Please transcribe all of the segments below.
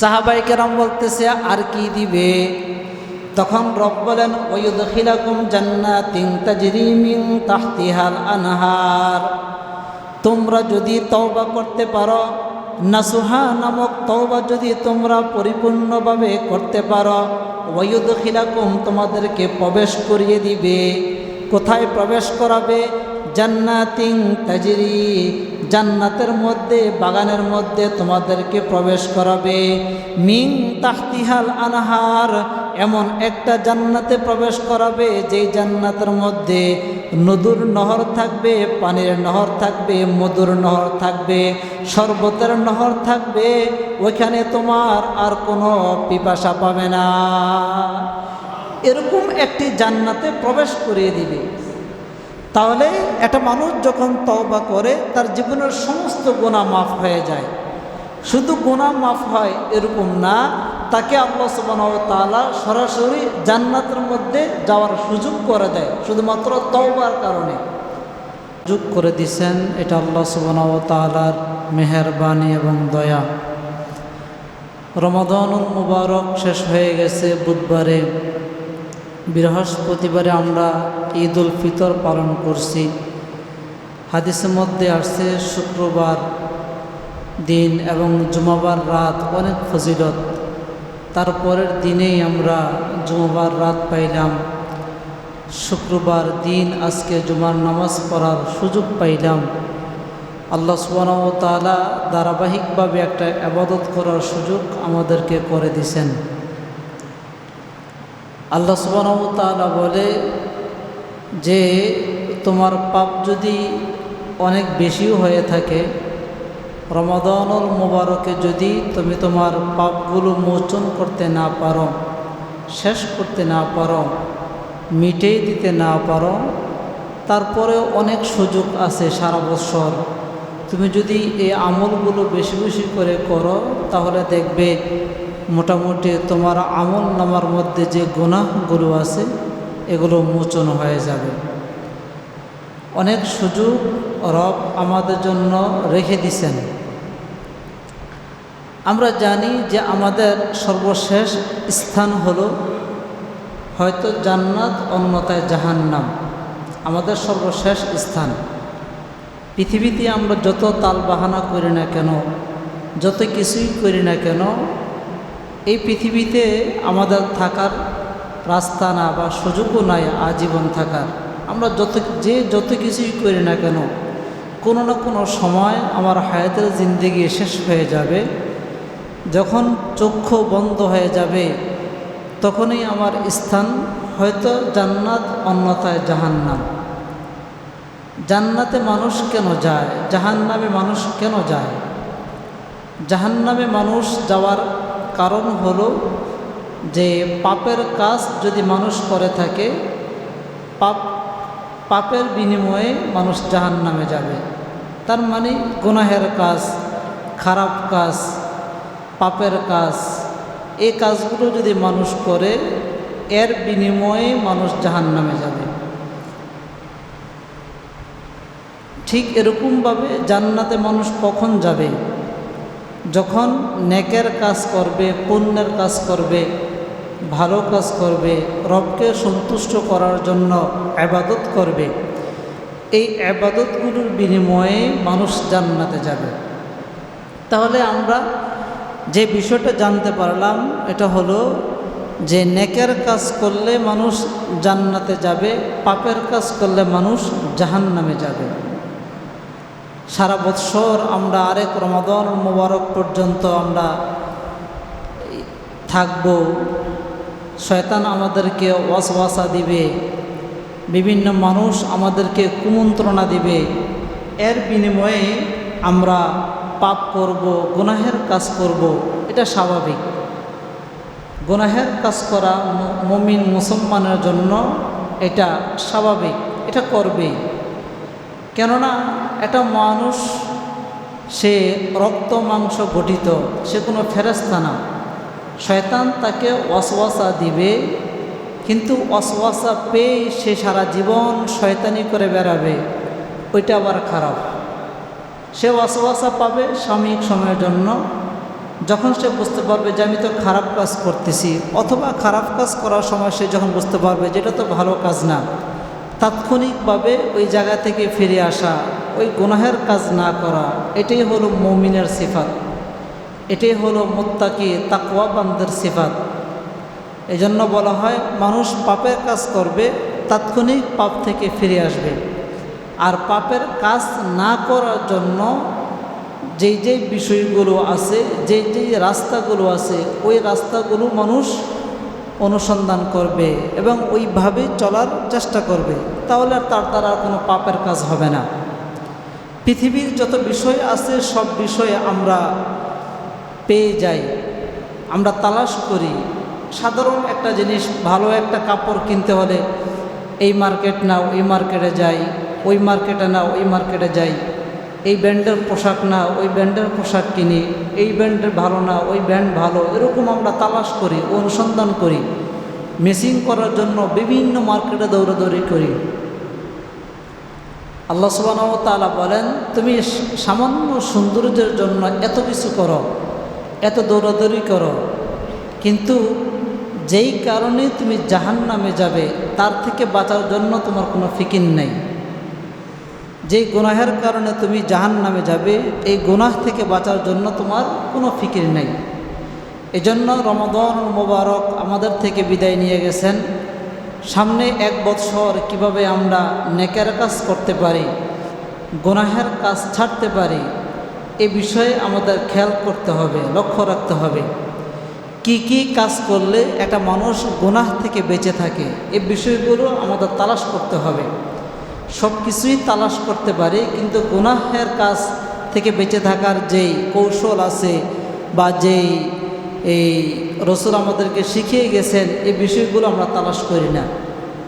সাহাবাই কেরাম বলতেছে, আর কি দিবে? তখন রব বলেন, ওয়ুদখিলাকুম জান্নাতিন তাজরি মিন তাহতিহাল আনহার। তোমরা যদি তওবা করতে পারো, নাসুহা নামক তওবা যদি তোমরা পরিপূর্ণভাবে করতে পারো, ওয়ুদখিলাকুম তোমাদেরকে প্রবেশ করিয়ে দিবে। কোথায় প্রবেশ করাবে? জান্নাতিন তাজরি, জান্নাতের মধ্যে, বাগানের মধ্যে তোমাদেরকে প্রবেশ করাবে। মিং তাহতিহাল আনহার, এমন একটা জান্নাতে প্রবেশ করাবে, যেই জান্নাতের মধ্যে নদুর নহর থাকবে, পানির নহর থাকবে, মধুর নহর থাকবে, শরবতের নহর থাকবে, ওইখানে তোমার আর কোনো পিপাসা পাবে না। এরকম একটি জান্নাতে প্রবেশ করিয়ে দিবে। তাহলে একটা মানুষ যখন তওবা করে, তার জীবনের সমস্ত গোনা মাফ হয়ে যায়। শুধু গোনা মাফ হয় এরকম না, তাকে আল্লাহ সুবাহ তালা সরাসরি জান্নাতের মধ্যে যাওয়ার সুযোগ করে দেয়, শুধুমাত্র তওবার কারণে। সুযোগ করে দিছেন, এটা আল্লাহ সুবাহ তালার মেহরবানি এবং দয়া। রমাদানুল মুবারক শেষ হয়ে গেছে বুধবারে। বৃহস্পতিবারে আমরা ঈদ উল ফিতর পালন করছি। হাদিসের মধ্যে আসছে, শুক্রবার দিন এবং জুমাবার রাত অনেক ফজিলত। তারপরের দিনেই আমরা জুমাবার রাত পাইলাম। শুক্রবার দিন আজকে জুমার নামাজ পড়ার সুযোগ পাইলাম। আল্লাহ সুবাহ তালা ধারাবাহিকভাবে একটা আবাদত করার সুযোগ আমাদেরকে করে দিছেন। আল্লাহ সুবাহ তালা বলে যে, তোমার পাপ যদি অনেক বেশিও হয়ে থাকে, রমাদানুল মুবারকে যদি তুমি তোমার পাপগুলো মোচন করতে না পারো, শেষ করতে না পারো, মিটেই দিতে না পারো, তারপরেও অনেক সুযোগ আছে সারা বছর। তুমি যদি এই আমলগুলো বেশি বেশি করে করো, তাহলে দেখবে মোটামুটি তোমার আমল নামার মধ্যে যে গুণাহগুলো আছে, এগুলো মোচন হয়ে যাবে। অনেক সুযোগ রব আমাদের জন্য রেখে দিছেন। আমরা জানি যে আমাদের সর্বশেষ স্থান হলো হয়তো জান্নাত অন্যতায় জাহান্নাম। আমাদের সর্বশেষ স্থান। পৃথিবীতে আমরা যত তাল বাহানা করি না কেন, যত কিছুই করি না কেন এই পৃথিবীতে আমাদের থাকার রাস্তা না বা সুযোগও নাই, আজীবন থাকার। আমরা যত যে যত কিছুই করি না কেন, কোনো না কোনো সময় আমার হায়াতের জিন্দিগি শেষ হয়ে যাবে। যখন চক্ষু বন্ধ হয়ে যাবে, তখনই আমার স্থান হয়তো জান্নাত, অন্যথায় জাহান্নাম। জান্নাতে মানুষ কেন যায়? জাহান্নামে মানুষ কেন যায়? জাহান্নামে মানুষ যাওয়ার কারণ হলো যে পাপের কাজ যদি মানুষ করে থাকে, পাপ, পাপের বিনিময়ে মানুষ জাহান নামে যাবে। তার মানে গুনাহের কাজ, খারাপ কাজ, পাপের কাজ, এই কাজগুলো যদি মানুষ করে, এর বিনিময়ে মানুষ জাহান নামে যাবে। ঠিক এরকমভাবে জান্নাতে মানুষ কখন যাবে? যখন নেকের কাজ করবে, পুণ্যের কাজ করবে, ভালো কাজ করবে, রবকে সন্তুষ্ট করার জন্য আবাদত করবে, এই আবাদতগুলোর বিনিময়ে মানুষ জান্নাতে যাবে। তাহলে আমরা যে বিষয়টা জানতে পারলাম, এটা হলো যে নেকের কাজ করলে মানুষ জান্নাতে যাবে, পাপের কাজ করলে মানুষ জাহান্নামে যাবে। সারা বৎসর আমরা আরেক রমাদন মোবারক পর্যন্ত আমরা থাকব। শয়তান আমাদেরকে ওয়াসওয়াসা দিবে। বিভিন্ন মানুষ আমাদেরকে কুমন্ত্রণা দিবে। এর বিনিময়ে আমরা পাপ করব, গুনাহের কাজ করব, এটা স্বাভাবিক। গুনাহের কাজ করা মমিন মুসলমানের জন্য এটা স্বাভাবিক, এটা করবেই। কেননা একটা মানুষ, সে রক্ত, মাংস গঠিত, সে কোনো ফেরস্তা না। শয়তান তাকে অসওয়াসা দিবে, কিন্তু অসওয়াসা পেয়ে সে সারা জীবন শয়তানি করে বেড়াবে। ওইটা আবার খারাপ। সে অসওয়াসা পাবে সাময়িক সময়ের জন্য। যখন সে বুঝতে পারবে যে আমি তো খারাপ কাজ করতেছি, অথবা খারাপ কাজ করার সময় সে যখন বুঝতে পারবে যেটা তো ভালো কাজ না তাৎক্ষণিকভাবে ওই জায়গা থেকে ফিরে আসা, ওই গুনাহের কাজ না করা, এটাই হলো মৌমিনের সিফাত। এটাই হলো মোত্তাকি তাকুয়া বান্দের সিফাত। এই জন্য বলা হয়, মানুষ পাপের কাজ করবে, তাৎক্ষণিক পাপ থেকে ফিরে আসবে। আর পাপের কাজ না করার জন্য যেই যেই বিষয়গুলো আছে, যেই যেই রাস্তাগুলো আছে, ওই রাস্তাগুলো মানুষ অনুসন্ধান করবে এবং ওইভাবে চলার চেষ্টা করবে, তাহলে আর তার দ্বারা কোনো পাপের কাজ হবে না। পৃথিবীর যত বিষয় আছে, সব বিষয়ে আমরা পেয়ে যাই, আমরা তালাশ করি। সাধারণ একটা জিনিস, ভালো একটা কাপড় কিনতে হলে এই মার্কেট নাও, এই মার্কেটে যাই, ওই মার্কেটে নাও ওই মার্কেটে যাই এই ব্র্যান্ডের পোশাক না, ওই ব্র্যান্ডের পোশাক কিনি, এই ব্র্যান্ডের ভালো না, ওই ব্র্যান্ড ভালো, এরকম আমরা তালাশ করি, অনুসন্ধান করি মেসিং করার জন্য বিভিন্ন মার্কেটে দৌড়াদৌড়ি করি। আল্লাহ সুবাহ তালা বলেন, তুমি সামান্য সৌন্দর্যের জন্য এত কিছু করো, এত দৌড়াদৌড়ি করো, কিন্তু যেই কারণে তুমি জাহান নামে যাবে, তার থেকে বাঁচার জন্য তোমার কোনো ফিকির নেই। যেই গুনাহের কারণে তুমি জাহান নামে যাবে, এই গুনাহ থেকে বাঁচার জন্য তোমার কোনো ফিকির নেই। এজন্য রমদন মোবারক আমাদের থেকে বিদায় নিয়ে গেছেন। সামনে এক বৎসর কীভাবে আমরা নেকের কাজ করতে পারি, গুনাহের কাজ ছাড়তে পারি, এ বিষয়ে আমাদের খেয়াল করতে হবে, লক্ষ্য রাখতে হবে। কি কি কাজ করলে একটা মানুষ গুনাহ থেকে বেঁচে থাকে, এ বিষয়গুলো আমাদের তালাশ করতে হবে। সব কিছুই তালাশ করতে পারি, কিন্তু গুনাহের কাজ থেকে বেঁচে থাকার যেই কৌশল আছে বা যেই এই রসুল আমাদেরকে শিখিয়ে গেছেন, এই বিষয়গুলো আমরা তালাশ করি না।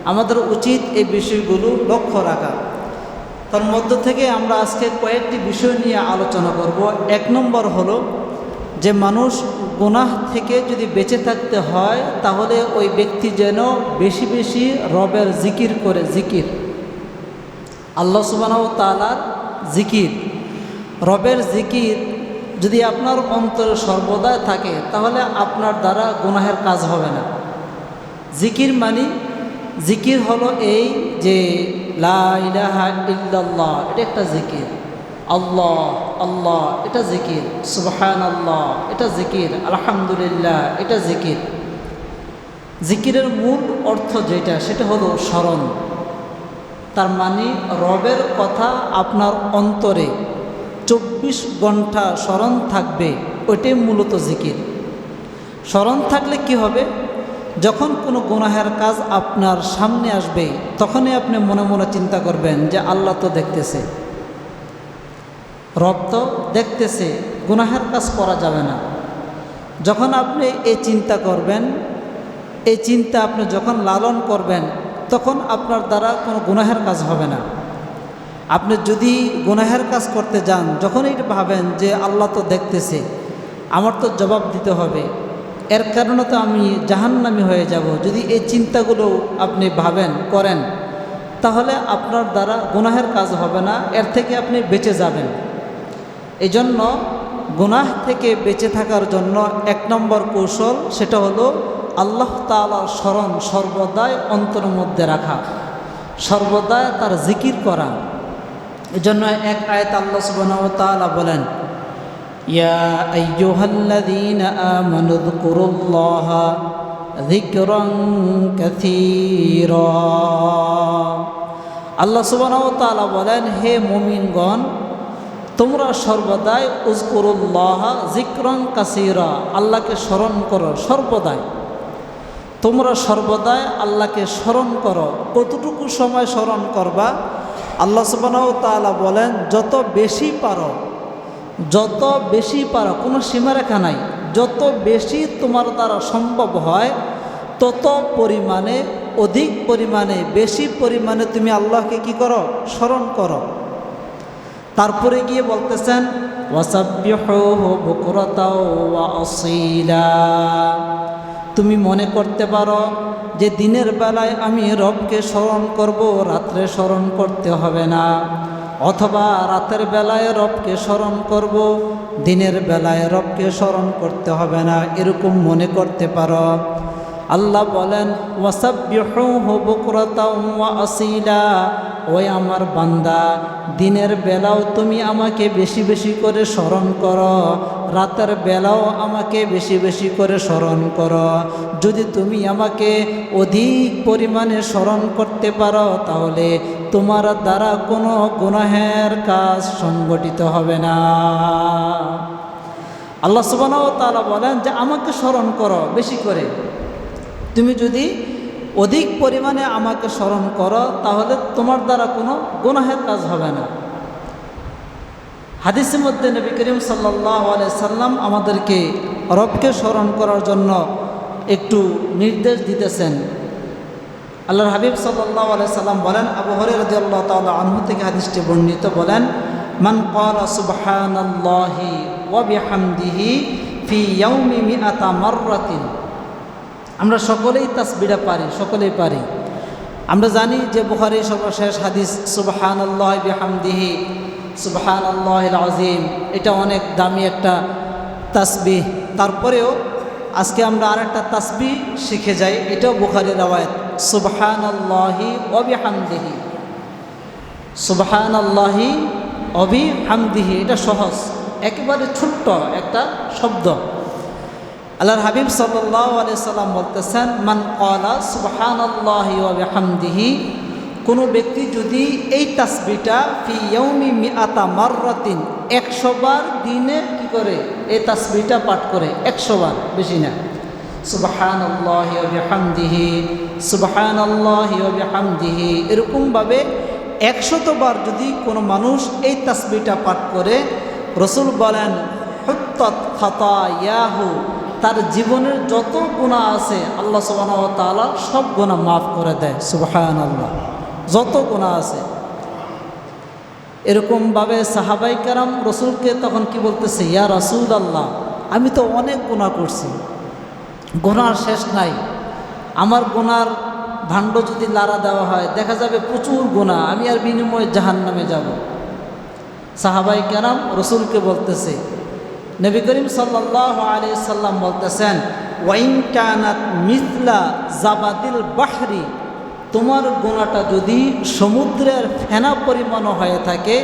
আমাদের উচিত এই বিষয়গুলো লক্ষ্য রাখা। তার মধ্য থেকে আমরা আজকে কয়েকটি বিষয় নিয়ে আলোচনা করব। এক নম্বর হলো যে মানুষ গুনাহ থেকে যদি বেঁচে থাকতে হয়, তাহলে ওই ব্যক্তি যেন বেশি বেশি রবের জিকির করে, জিকির। আল্লাহ সুবাহ তালার জিকির। রবের জিকির যদি আপনার অন্তরে সর্বদা থাকে, তাহলে আপনার দ্বারা গুনাহের কাজ হবে না। জিকির মানি, জিকির হলো এই যে, লা ইলাহা ইল্লাল্লাহ, এটা একটা জিকির। আল্লাহ আল্লাহ, এটা জিকির। সুবহান আল্লাহ এটা জিকির। আলহামদুলিল্লাহ, এটা জিকির। জিকিরের মূল অর্থ যেটা, সেটা হলো স্মরণ। তার মানে রবের কথা আপনার অন্তরে চব্বিশ ঘণ্টা স্মরণ থাকবে, ওইটাই মূলত জিকির। স্মরণ থাকলে কি হবে? যখন কোনো গুনাহের কাজ আপনার সামনে আসবে, তখনই আপনি মনে মনে চিন্তা করবেন যে আল্লাহ তো দেখতেছে। রব তো দেখতেছে, গুনাহের কাজ করা যাবে না। যখন আপনি এই চিন্তা করবেন, এই চিন্তা আপনি যখন লালন করবেন তখন আপনার দ্বারা কোনো গুনাহের কাজ হবে না। আপনি যদি গুনাহের কাজ করতে যান, যখনই ভাবেন যে আল্লাহ তো দেখতেছে, আমার তো জবাব দিতে হবে। এর কারণে তো আমি জাহান্নামি হয়ে যাব। যদি এই চিন্তাগুলো আপনি ভাবেন, করেন, তাহলে আপনার দ্বারা গুনাহের কাজ হবে না, এর থেকে আপনি বেঁচে যাবেন। এই জন্য গুনাহ থেকে বেঁচে থাকার জন্য এক নম্বর কৌশল, সেটা হলো আল্লাহ তালার স্মরণ সর্বদাই অন্তর মধ্যে রাখা, সর্বদাই তার জিকির করা। এজন্য এক আয়ত আল্লাহ সুবহানাহু বলেন, ইয়া আইয়ুহাল্লাযীনা বলেন, হে মমিনগণ, তোমরা সর্বদাই উজকুরুল্লাহা জিক্রং কাসিরা, আল্লাহকে স্মরণ করো সর্বদাই। তোমরা সর্বদাই আল্লাহকে স্মরণ করো। কতটুকু সময় স্মরণ করবা? আল্লাহ সুবাহ তালা বলেন, যত বেশি পারো, যত বেশি পারো, কোনো সীমারেখা নাই। যত বেশি তোমার দ্বারা সম্ভব হয়, তত পরিমাণে, অধিক পরিমাণে, বেশি পরিমাণে তুমি আল্লাহকে কি করো? স্মরণ করো। তারপরে গিয়ে বলতেছেন তুমি মনে করতে পারো যে দিনের বেলায় আমি রবকে স্মরণ করব, রাত্রে স্মরণ করতে হবে না। অথবা রাতের বেলায় রবকে স্মরণ করব, দিনের বেলায় রবকে স্মরণ করতে হবে না, এরকম মনে করতে পারো। আল্লাহ বলেন আসিলা। ওই আমার বান্দা, দিনের বেলাও তুমি আমাকে বেশি বেশি করে স্মরণ করো, রাতের বেলাও আমাকে বেশি বেশি করে স্মরণ করো। যদি তুমি আমাকে অধিক পরিমাণে স্মরণ করতে পারো, তাহলে তোমার দ্বারা কোনো গুনাহের কাজ সংগঠিত হবে না। আল্লাহ সুবাহ তালা বলেন যে, আমাকে স্মরণ করো বেশি করে। তুমি যদি অধিক পরিমাণে আমাকে স্মরণ করো, তাহলে তোমার দ্বারা কোনো গুনাহের কাজ হবে না। হাদিসের মধ্যে নবী করিম সাল্লাহ সাল্লাম আমাদেরকে রবকে স্মরণ করার জন্য একটু নির্দেশ দিতেছেন। আল্লাহর হাবিব সাল্লাহ সাল্লাম বলেন, আবু হরে রাজি আল্লাহ তাল্লাহ আনহু থেকে হাদিসটি বর্ণিত বলেন, মান কলা সুবহানাল্লাহি ওয়া বিহামদিহি ফি ইয়াউমি মিআতা মাররাতিন আমরা সকলেই তাসবিরা পারি, সকলেই পারি। আমরা জানি যে বুখারি সর্বশেষ হাদিস সুবহান আল্লাহ বিহামদিহি সুবহান আল্লাহ আজিম এটা অনেক দামি একটা তাসবি তারপরেও আজকে আমরা আর একটা তাসবি শিখে যাই, এটাও বুখারি রাওয়ায়ত সুবহান আল্লাহি অবিহামদিহি সুবহান আল্লাহি অবিহামদিহি এটা সহজ, একেবারে ছোট্ট একটা শব্দ। আল্লাহর হাবিব সাল্লাহ সাল্লাম বলতেছেন, মান কলা সুবহান আল্লাহি কোনো ব্যক্তি যদি এই তাসবিটা ফি ইয়ৌমি মিআতা মাররাতিন, একশো বার দিনে কি করে? এই তাসবিটা পাঠ করে, একশো বার, বেশি না। সুবহান আল্লাহি হামদিহি সুবহান আল্লাহি হামদিহি এরকমভাবে একশতবার যদি কোনো মানুষ এই তাসবিটা পাঠ করে, রসুল বলেন, হত্তত খাতা ইয়াহু তার জীবনের যত গুণা আছে, আল্লাহ সুবাহ তালা সব গুণা মাফ করে দেয় সুবাহান আল্লাহ যত গুণা আছে। এরকমভাবে সাহাবাই কারাম রসুলকে তখন কি বলতেছে, ইয়া রসুল আল্লাহ আমি তো অনেক গুণা করছি। গুণার শেষ নাই। আমার গুণার ভাণ্ড যদি লাড়া দেওয়া হয়, দেখা যাবে প্রচুর গুণা আমি আর বিনিময়ে জাহান নামে যাব। সাহাবাই কেরাম রসুলকে বলতেছে নবী করিম সাল্লাহ আলি সাল্লাম বলতেছেন, ওয়াইন কানাত মিথলা জাবাদিল বাহরি, তোমার গোনাটা যদি সমুদ্রের ফেনা পরিমাণও হয়ে থাকে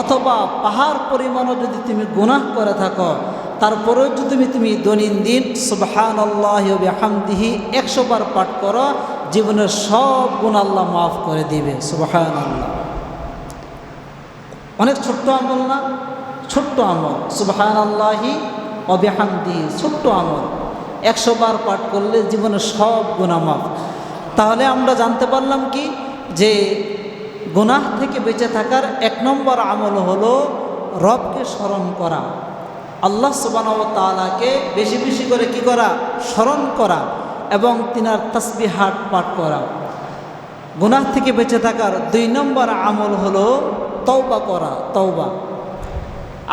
অথবা পাহাড় পরিমাণও যদি তুমি গুনাহ করে থাকো, তারপরেও যদি তুমি তুমি দৈনন্দিন সুবহান আল্লাহ হামদিহি একশো বার পাঠ করো, জীবনের সব গুণ আল্লাহ মাফ করে দিবে সুবহান আল্লাহ অনেক ছোট্ট আমল না? ছোট্ট আমল। সুবহান আল্লাহি অবেহামদিহি ছোট্ট আমল। একশো বার পাঠ করলে জীবনের সব গুণা মাফ। তাহলে আমরা জানতে পারলাম কি? যে গুনাহ থেকে বেঁচে থাকার এক নম্বর আমল হলো রবকে স্মরণ করা। আল্লাহ সুবানব তালাকে বেশি বেশি করে কি করা? স্মরণ করা এবং তিনার তসবি হাট পাঠ করা। গুনাহ থেকে বেঁচে থাকার দুই নম্বর আমল হলো তওবা করা, তওবা।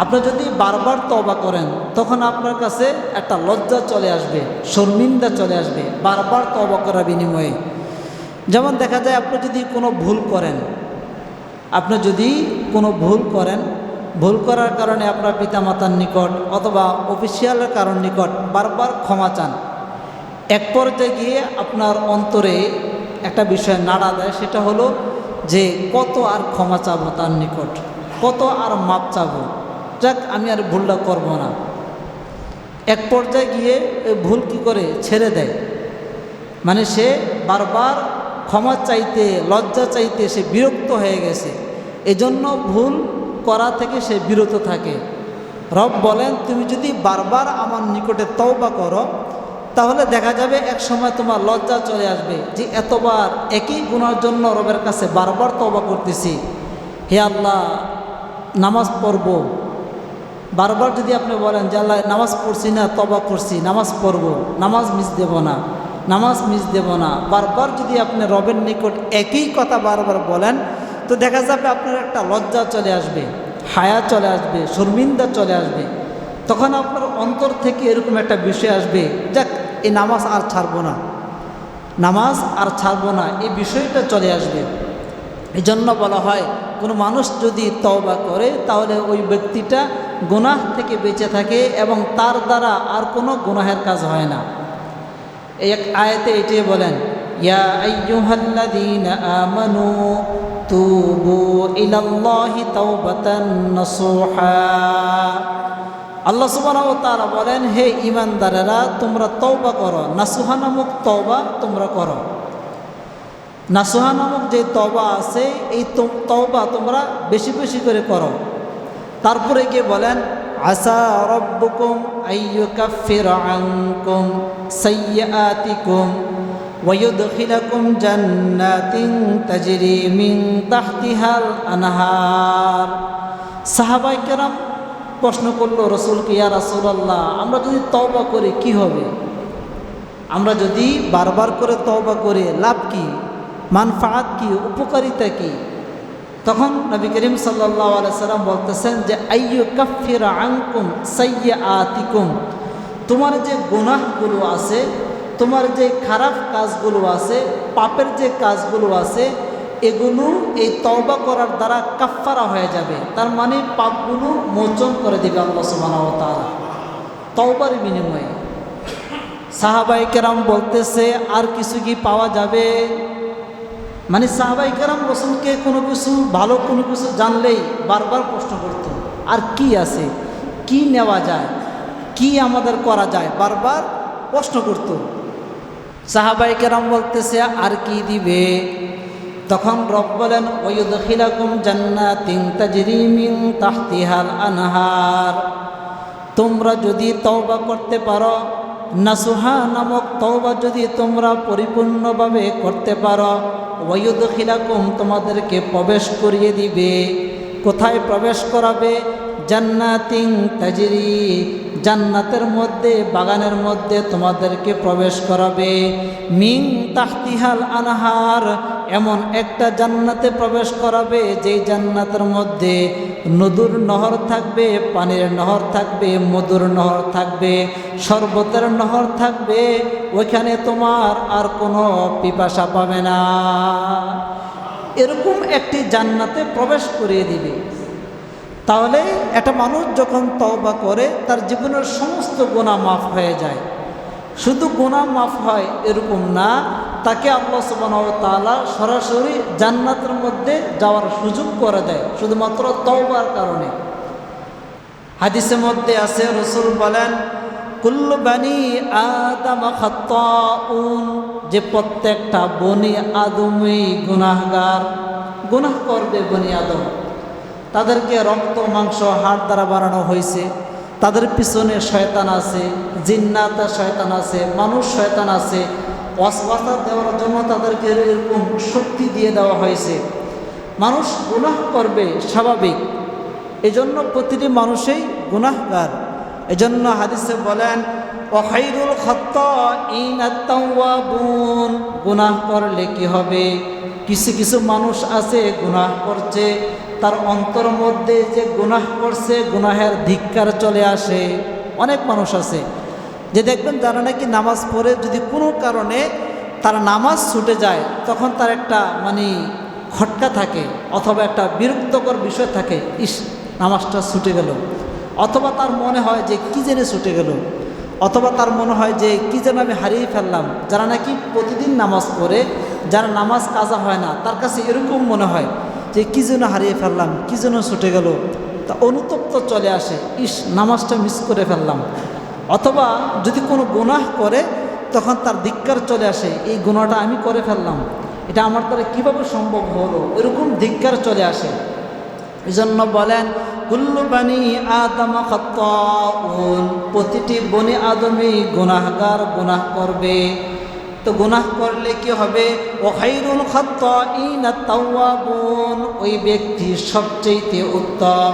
আপনি যদি বারবার তবা করেন, তখন আপনার কাছে একটা লজ্জা চলে আসবে, শর্মিন্দা চলে আসবে, বারবার তবা করার বিনিময়ে। যেমন দেখা যায়, আপনি যদি কোনো ভুল করেন, আপনি যদি কোনো ভুল করেন, ভুল করার কারণে আপনার পিতামাতার নিকট অথবা অফিসিয়ালের কারণ নিকট বারবার ক্ষমা চান, এক পর্যায়ে গিয়ে আপনার অন্তরে একটা বিষয় নাড়া দেয়, সেটা হলো যে কত আর ক্ষমা চাবো তার নিকট, কত আর মাপ চাবো। যাক, আমি আর ভুলটা করব না। এক পর্যায়ে গিয়ে ভুল কি করে? ছেড়ে দেয়। মানে সে বারবার ক্ষমা চাইতে, লজ্জা চাইতে সে বিরক্ত হয়ে গেছে। এজন্য ভুল করা থেকে সে বিরত থাকে। রব বলেন, তুমি যদি বারবার আমার নিকটে তওবা করো, তাহলে দেখা যাবে এক সময় তোমার লজ্জা চলে আসবে যে এতবার একই গুণার জন্য রবের কাছে বারবার তওবা করতেছি। হে আল্লাহ, নামাজ পড়ব বারবার যদি আপনি বলেন যে আল্লাহ, নামাজ পড়ছি না তবা করছি, নামাজ পড়ব, নামাজ মিস দেব না, নামাজ মিস দেব না, বারবার যদি আপনি রবের নিকট একই কথা বারবার বলেন, তো দেখা যাবে আপনার একটা লজ্জা চলে আসবে, হায়া চলে আসবে, শর্মিন্দা চলে আসবে। তখন আপনার অন্তর থেকে এরকম একটা বিষয় আসবে, যাক, এই নামাজ আর ছাড়বো না, নামাজ আর ছাড়বো না, এই বিষয়টা চলে আসবে। এই জন্য বলা হয় কোনো মানুষ যদি তওবা করে, তাহলে ওই ব্যক্তিটা গুনাহ থেকে বেঁচে থাকে এবং তার দ্বারা আর কোনো গুনাহের কাজ হয় না। এক আয়াতে এটাই বলেন, ইয়া আমানু আল্লাহ সুবহানাহু ওয়া বলেন, হে ঈমানদারেরা, তোমরা তওবা করো। নাসুহা নামক তওবা তোমরা করো। নাসুহা নামক যে তবা আছে, এই তো- তওবা তোমরা বেশি বেশি করে করো। তারপরে গিয়ে বলেন, আসা প্রশ্ন করল রসুলকে, ইয়া রাসূলুল্লাহ, আমরা যদি তওবা করি কি হবে? আমরা যদি বারবার করে তওবা করে, লাভ কি? মানফাত কি, উপকারিতা কি? তখন নবী করিম সাল্লাহ সাল্লাম বলতেছেন যে, আইয়ু কাফির আঙ্কুম সাইয়া আতিকুম তোমার যে গুনাহগুলো আছে, তোমার যে খারাপ কাজগুলো আছে, পাপের যে কাজগুলো আছে, এগুলো এই তওবা করার দ্বারা কাফফারা হয়ে যাবে। তার মানে পাপগুলো মোচন করে দিবে আল্লাহ সুবহানাহু তওবার বিনিময়ে। সাহাবাই কেরাম বলতেছে, আর কিছু কি পাওয়া যাবে? মানে সাহাবাই কেরাম রসুলকে কোনো কিছু, ভালো কোনো কিছু জানলেই বারবার প্রশ্ন করত, আর কি আছে? কি নেওয়া যায়? কি আমাদের করা যায়? বারবার প্রশ্ন করত। সাহাবাই কেরাম বলতেছে, আর কি দিবে? তখন রব বলেন, ওয়ুদখিলাকুম জান্নাতিন তাজরি মিন তাহতিহাল আনহার। তোমরা যদি তওবা করতে পারো, নাসুহা নামক তওবা যদি তোমরা পরিপূর্ণভাবে করতে পারো ওয়ুদ খিলাকুম তোমাদেরকে প্রবেশ করিয়ে দিবে। কোথায় প্রবেশ করাবে? জান্নাতিং তাজিরি, জান্নাতের মধ্যে, বাগানের মধ্যে তোমাদেরকে প্রবেশ করাবে। মিং তাহতিহাল আনহার এমন একটা জান্নাতে প্রবেশ করাবে, যেই জান্নাতের মধ্যে নদুর নহর থাকবে, পানির নহর থাকবে, মধুর নহর থাকবে, শরবতের নহর থাকবে, ওইখানে তোমার আর কোনো পিপাসা পাবে না। এরকম একটি জান্নাতে প্রবেশ করিয়ে দিবে। তাহলে একটা মানুষ যখন তওবা করে, তার জীবনের সমস্ত গোনা মাফ হয়ে যায়। শুধু গোনা মাফ হয় এরকম না তাকে আল্লাহ তাআলা সরাসরি জান্নাতের মধ্যে যাওয়ার সুযোগ করে দেয়, শুধুমাত্র তওবার কারণে। হাদিসের মধ্যে আছে, রসুল বলেন, কুল্লু আদম যে প্রত্যেকটা বনি আদমই গুনাহগার, গুনাহ করবে বনি আদম। তাদেরকে রক্ত, মাংস, হাড় দ্বারা বানানো হয়েছে। তাদের পিছনে শয়তান আছে, জিন্নাতা শয়তান আছে, মানুষ শয়তান আছে। অসবাসা দেওয়ার জন্য তাদেরকে এরকম শক্তি দিয়ে দেওয়া হয়েছে। মানুষ গুনাহ করবে, স্বাভাবিক। এজন্য প্রতিটি মানুষই গুনাহগার। এজন্য হাদিসে বলেন অখাইরুল খত্ত ইনাত্তাওয়াবুন গুনাহ করলে কি হবে? কিছু কিছু মানুষ আছে, গুনাহ করছে। তার অন্তর মধ্যে যে গুনাহ করছে, গুনাহের ধিক্কার চলে আসে। অনেক মানুষ আছে। যে দেখবেন যারা নাকি নামাজ পড়ে যদি কোনো কারণে তার নামাজ ছুটে যায়, তখন তার একটা মানে খটকা থাকে অথবা একটা বিরক্তকর বিষয় থাকে, ইস, নামাজটা ছুটে গেল। অথবা তার মনে হয় যে কী জেনে ছুটে গেল। অথবা তার মনে হয় যে কী যেন আমি হারিয়ে ফেললাম। যারা নাকি প্রতিদিন নামাজ পড়ে, যারা নামাজ কাজা হয় না, তার কাছে এরকম মনে হয় যে কী যেন হারিয়ে ফেললাম, কী যেন ছুটে গেল। তা অনুতপ্ত চলে আসে, ইস, নামাজটা মিস করে ফেললাম। অথবা যদি কোনো গুনাহ করে, তখন তার ধিক্কার চলে আসে, এই গুণাটা আমি করে ফেললাম। এটা আমার দ্বারা কীভাবে সম্ভব হলো? এরকম ধিক্কার চলে আসে। এই জন্য বলেন, কুল্লু বানি আদম প্রতিটি বনি আদমই গুনাহগার গুনাহ করবে। তো গুনাহ করলে কি হবে? ও খাইরুল খত্তাইন তাওয়াবুন। ওই ব্যক্তি সবচেয়ে উত্তম।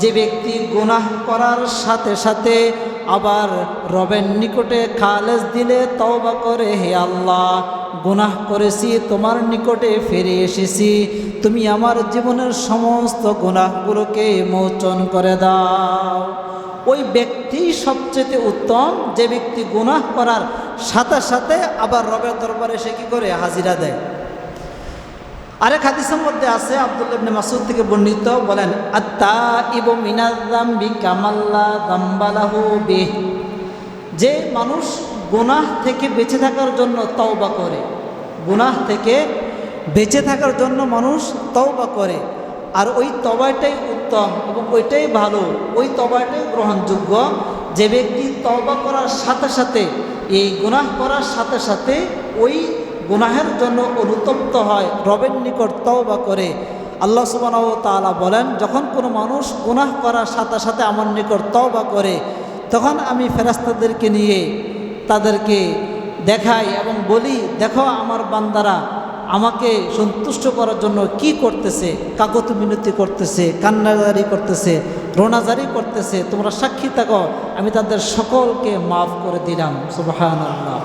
যে ব্যক্তি গুনাহ করার সাথে সাথে আবার রবের নিকটে খালেজ দিলে তওবা করে, হে আল্লাহ, গুনাহ করেছি, তোমার নিকটে ফিরে এসেছি। তুমি আমার জীবনের সমস্ত গুনাহগুলোকে মোচন করে দাও। ওই ব্যক্তি সবচেয়ে উত্তম, যে ব্যক্তি গুনাহ করার সাথে সাথে আবার রবের দরবারে সে কী করে হাজিরা দেয়? আরেক হাদিসের মধ্যে আছে, আব্দুল্লাহ ইবনে মাসুদ থেকে বর্ণিত, বলেন আত্তা ইবু মিনাজ্জাম্বি কামাল্লা দাম্বালাহু বিহ। যে মানুষ গুনাহ থেকে বেঁচে থাকার জন্য তওবা করে, গুনাহ থেকে বেঁচে থাকার জন্য মানুষ তওবা করে, আর ওই তবাটাই উত্তম এবং ওইটাই ভালো, ওই তবাটাই গ্রহণযোগ্য। যে ব্যক্তি তওবা করার সাথে সাথে, এই গুনাহ করার সাথে সাথে ওই গুনাহের জন্য অনুতপ্ত হয়, রবের নিকট তওবা করে। আল্লাহ সুবাহ তালা বলেন, যখন কোনো মানুষ গুনাহ করার সাথে সাথে আমার নিকট তওবা করে, তখন আমি ফেরাস্তাদেরকে নিয়ে তাদেরকে দেখাই এবং বলি, দেখো আমার বান্দারা আমাকে সন্তুষ্ট করার জন্য কি করতেছে? কাগত মিনতি করতেছে, কান্নাজারি করতেছে, রোনাজারি করতেছে, তোমরা সাক্ষী থাকো, আমি তাদের সকলকে মাফ করে দিলাম। সুবাহান আল্লাহ